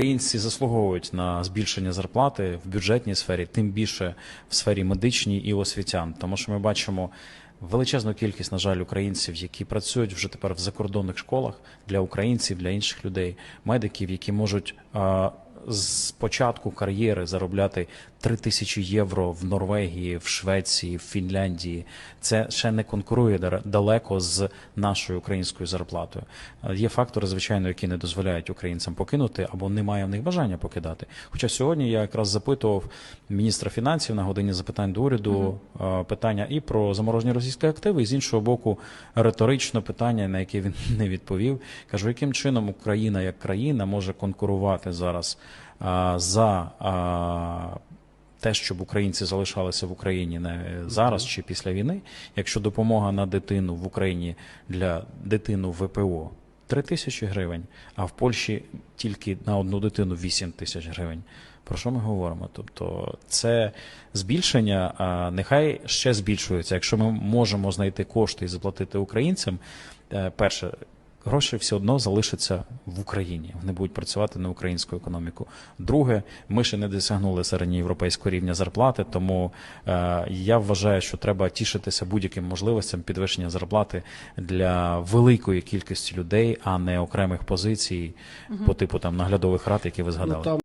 Українці заслуговують на збільшення зарплати в бюджетній сфері, тим більше в сфері медичній і освітян, тому що ми бачимо величезну кількість, на жаль, українців, які працюють вже тепер в закордонних школах для українців, для інших людей, медиків, які можуть з початку кар'єри заробляти 3 тисячі євро в Норвегії, в Швеції, в Фінляндії. Це ще не конкурує далеко з нашою українською зарплатою. Е, Є фактори, звичайно, які не дозволяють українцям покинути або немає в них бажання покидати. Хоча сьогодні я якраз запитував міністра фінансів на годині запитань до уряду е, питання і про заморожені російські активи, і з іншого боку, риторично питання, на яке він не відповів. Кажу, яким чином Україна як країна може конкурувати зараз за те, щоб українці залишалися в Україні не зараз чи після війни, якщо допомога на дитину в Україні для дитину ВПО 3 тисячі гривень, а в Польщі тільки на одну дитину 8 тисяч гривень. Про що ми говоримо? Тобто це збільшення, а нехай ще збільшується. Якщо ми можемо знайти кошти і заплатити українцям, е, перше, гроші все одно залишаться в Україні. Вони будуть працювати на українську економіку. Друге, ми ще не досягнули середньоєвропейського рівня зарплати, тому е, я вважаю, що треба тішитися будь-яким можливостям підвищення зарплати для великої кількості людей, а не окремих позицій по типу там наглядових рад, які ви згадали. Ну, там